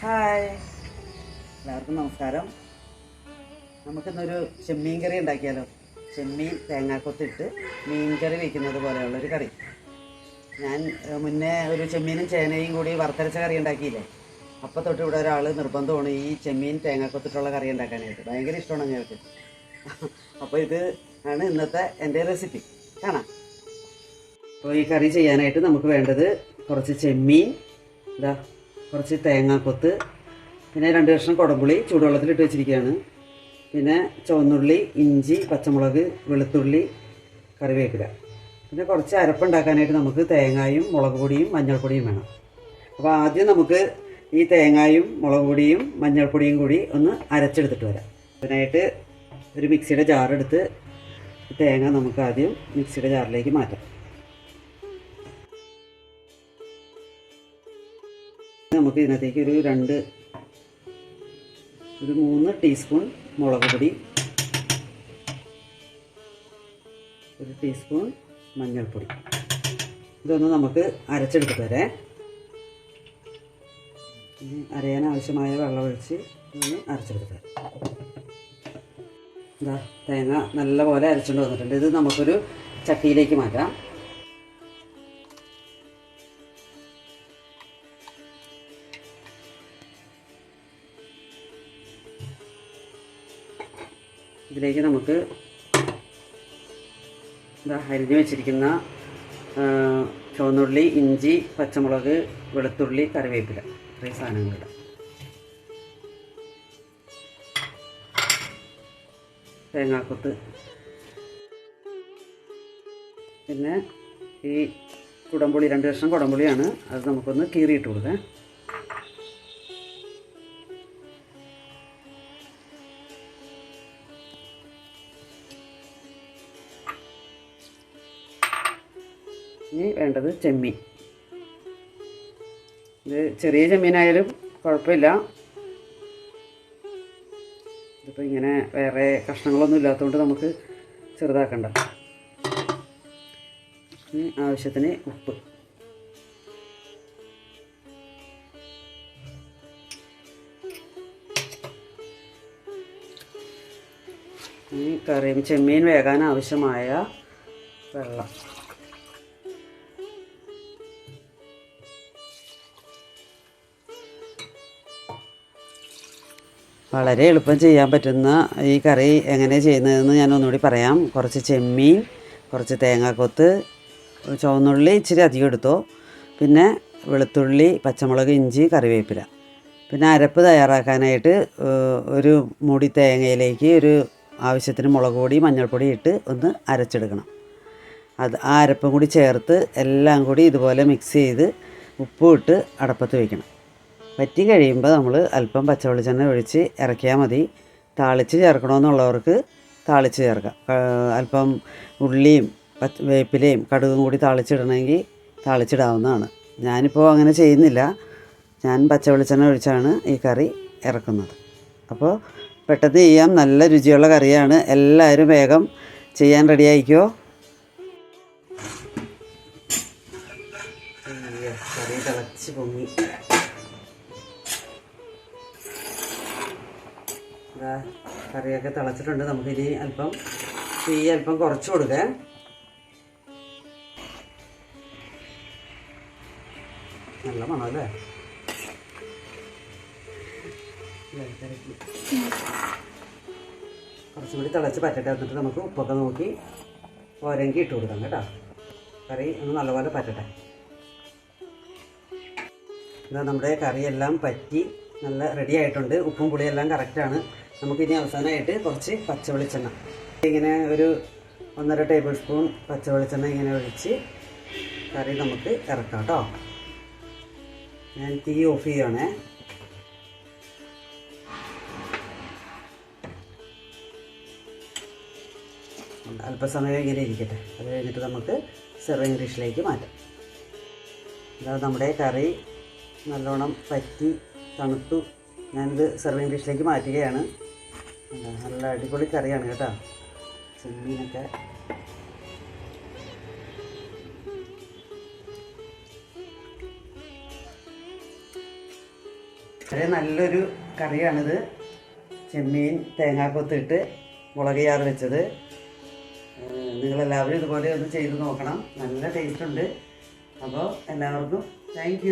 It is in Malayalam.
ഹായ്. എല്ലാവർക്കും നമസ്കാരം. നമുക്കിന്നൊരു ചെമ്മീൻ കറി ഉണ്ടാക്കിയാലോ? ചെമ്മീൻ തേങ്ങാക്കൊത്തിട്ട് മീൻ കറി വയ്ക്കുന്നത് പോലെയുള്ളൊരു കറി. ഞാൻ മുന്നേ ഒരു ചെമ്മീനും ചേനയും കൂടി വറുത്തരച്ച കറി ഉണ്ടാക്കിയില്ലേ? അപ്പോൾ തൊട്ട് ഇവിടെ ഒരാൾ നിർബന്ധമാണ് ഈ ചെമ്മീൻ തേങ്ങാക്കൊത്തിട്ടുള്ള കറി ഉണ്ടാക്കാനായിട്ട്. ഭയങ്കര ഇഷ്ടമാണ് ഞങ്ങൾക്ക്. അപ്പോൾ ഇത് ആണ് ഇന്നത്തെ എന്റെ റെസിപ്പി. കാണാം. അപ്പോൾ ഈ കറി ചെയ്യാനായിട്ട് നമുക്ക് വേണ്ടത് കുറച്ച് ചെമ്മീൻ. ഇതാ കുറച്ച് തേങ്ങാക്കൊത്ത് പിന്നെ രണ്ട് കഷ്ണം കുടംപുളി ചൂടുവെള്ളത്തിലിട്ട് വെച്ചിരിക്കുകയാണ്. പിന്നെ ചുവന്നുള്ളി ഇഞ്ചി പച്ചമുളക് വെളുത്തുള്ളി കറിവേപ്പില. പിന്നെ കുറച്ച് അരപ്പുണ്ടാക്കാനായിട്ട് നമുക്ക് തേങ്ങായും മുളക് പൊടിയും മഞ്ഞൾപ്പൊടിയും വേണം. അപ്പോൾ ആദ്യം നമുക്ക് ഈ തേങ്ങായും മുളക് പൊടിയും മഞ്ഞൾപ്പൊടിയും കൂടി ഒന്ന് അരച്ചെടുത്തിട്ട് വരാം. അതിനായിട്ട് ഒരു മിക്സിയുടെ ജാറെടുത്ത് തേങ്ങ നമുക്ക് ആദ്യം മിക്സിയുടെ ജാറിലേക്ക് മാറ്റാം. നമുക്ക് ഇതിനകത്തേക്ക് ഒരു രണ്ട് ഒരു മൂന്ന് ടീസ്പൂൺ മുളക് പൊടി ഒരു ടീസ്പൂൺ മഞ്ഞൾപ്പൊടി. ഇതൊന്ന് നമുക്ക് അരച്ചെടുത്ത് തരാം അരയാൻ ആവശ്യമായ വെള്ളമൊഴിച്ച് ഒന്ന് അരച്ചെടുത്ത് തരാം ഇതാ തേങ്ങ നല്ലപോലെ അരച്ചുകൊണ്ട് വന്നിട്ടുണ്ട്. ഇത് നമുക്കൊരു ചട്ടിയിലേക്ക് മാറ്റാം. ഇതിലേക്ക് നമുക്ക് ഇതാ അരിഞ്ഞു വെച്ചിരിക്കുന്ന ചുവന്നുള്ളി ഇഞ്ചി പച്ചമുളക് വെളുത്തുള്ളി കറിവേപ്പില. ഇത്രയും സാധനങ്ങളിടാം തേങ്ങാക്കൊത്ത്. പിന്നെ ഈ കുടംപുളി രണ്ട് കഷ്ണം കുടംപുളിയാണ്. അത് നമുക്കൊന്ന് കീറിയിട്ട് കൊടുക്കാം. ഇനി വേണ്ടത് ചെമ്മീൻ. ഇത് ചെറിയ ചെമ്മീനായാലും കുഴപ്പമില്ല. ഇതിപ്പോൾ ഇങ്ങനെ വേറെ കഷ്ണങ്ങളൊന്നും ഇല്ലാത്തതുകൊണ്ട് നമുക്ക് ചെറുതാക്കണ്ട. ആവശ്യത്തിന് ഉപ്പ്. ഈ കറിയും ചെമ്മീൻ വേകാൻ ആവശ്യമായ വെള്ളം. വളരെ എളുപ്പം ചെയ്യാൻ പറ്റുന്ന ഈ കറി എങ്ങനെ ചെയ്യുന്നതെന്ന് ഞാൻ ഒന്നുകൂടി പറയാം. കുറച്ച് ചെമ്മീൻ കുറച്ച് തേങ്ങാക്കൊത്ത് ചുവന്നുള്ളി ഇച്ചിരി അധികം എടുത്തോ. പിന്നെ വെളുത്തുള്ളി പച്ചമുളക് ഇഞ്ചി കറിവേപ്പില. പിന്നെ അരപ്പ് തയ്യാറാക്കാനായിട്ട് ഒരു മുടി തേങ്ങയിലേക്ക് ഒരു ആവശ്യത്തിന് മുളക് പൊടി മഞ്ഞൾപ്പൊടി ഇട്ട് ഒന്ന് അരച്ചെടുക്കണം. അത് ആ അരപ്പും കൂടി ചേർത്ത് എല്ലാം കൂടി ഇതുപോലെ മിക്സ് ചെയ്ത് ഉപ്പും ഇട്ട് അടപ്പത്ത് വയ്ക്കണം വറ്റി കഴിയുമ്പോൾ നമ്മൾ അല്പം പച്ചവെളിച്ചെണ്ണ ഒഴിച്ച് ഇറക്കിയാൽ മതി. താളിച്ച് ചേർക്കണമെന്നുള്ളവർക്ക് താളിച്ച് ചേർക്കാം. അല്പം ഉള്ളിയും പച്ച വേപ്പിലയും കടുകും കൂടി താളിച്ചിടണമെങ്കിൽ താളിച്ചിടാവുന്നതാണ്. ഞാനിപ്പോൾ അങ്ങനെ ചെയ്യുന്നില്ല. ഞാൻ പച്ചവെളിച്ചെണ്ണ ഒഴിച്ചാണ് ഈ കറി ഇറക്കുന്നത്. അപ്പോൾ പെട്ടെന്ന് ചെയ്യാം. നല്ല രുചിയുള്ള കറിയാണ്. എല്ലാവരും വേഗം ചെയ്യാൻ റെഡി ആയിക്കോ കറി തിളച്ച് പൊങ്ങി. കറിയൊക്കെ തിളച്ചിട്ടുണ്ട്. നമുക്കിനി അല്പം തീ അല്പം കുറച്ച് കൊടുക്കാം. നല്ല മണമല്ലേ. കുറച്ചും കൂടി തിളച്ച് പറ്റട്ടെ. എന്നിട്ട് നമുക്ക് ഉപ്പൊക്കെ നോക്കി ഓരങ്കി ഇട്ട് കൊടുക്കാം കേട്ടോ. കറി ഒന്ന് നല്ലപോലെ പറ്റട്ടെ. ഇതാ നമ്മുടെ കറിയെല്ലാം പറ്റി നല്ല റെഡി ആയിട്ടുണ്ട്. ഉപ്പും പുളിയെല്ലാം കറക്റ്റാണ് നമുക്കിനി അവസാനമായിട്ട് കുറച്ച് പച്ച വെളിച്ചെണ്ണ ഇങ്ങനെ ഒരു ഒന്നര ടേബിൾ സ്പൂൺ പച്ച വെളിച്ചെണ്ണ ഇങ്ങനെ ഒഴിച്ച് കറി നമുക്ക് ഇറക്കാം കേട്ടോ ഞാൻ തീ ഓഫ് ചെയ്യുകയാണേ അല്പസമയം ഇങ്ങനെ ഇരിക്കട്ടെ. അത് കഴിഞ്ഞിട്ട് നമുക്ക് സെർവിങ് ഡിഷിലേക്ക് മാറ്റാം. അതായത് നമ്മുടെ കറി നല്ലോണം പറ്റി തണുത്തു ഞാനിത് സെർവിങ് ഡിഷിലേക്ക് മാറ്റുകയാണ്. നല്ല അടിപൊളി കറിയാണ് കേട്ടോ. ചെമ്മീനൊക്കെ. വളരെ നല്ലൊരു കറിയാണിത്. ചെമ്മീൻ തേങ്ങാക്കൊത്തിട്ട് മുളക് ചാറ് വെച്ചത് നിങ്ങളെല്ലാവരും ഇതുപോലെ ഒന്ന് ചെയ്ത് നോക്കണം. നല്ല ടേസ്റ്റ് ഉണ്ട്. അപ്പോൾ എല്ലാവർക്കും താങ്ക്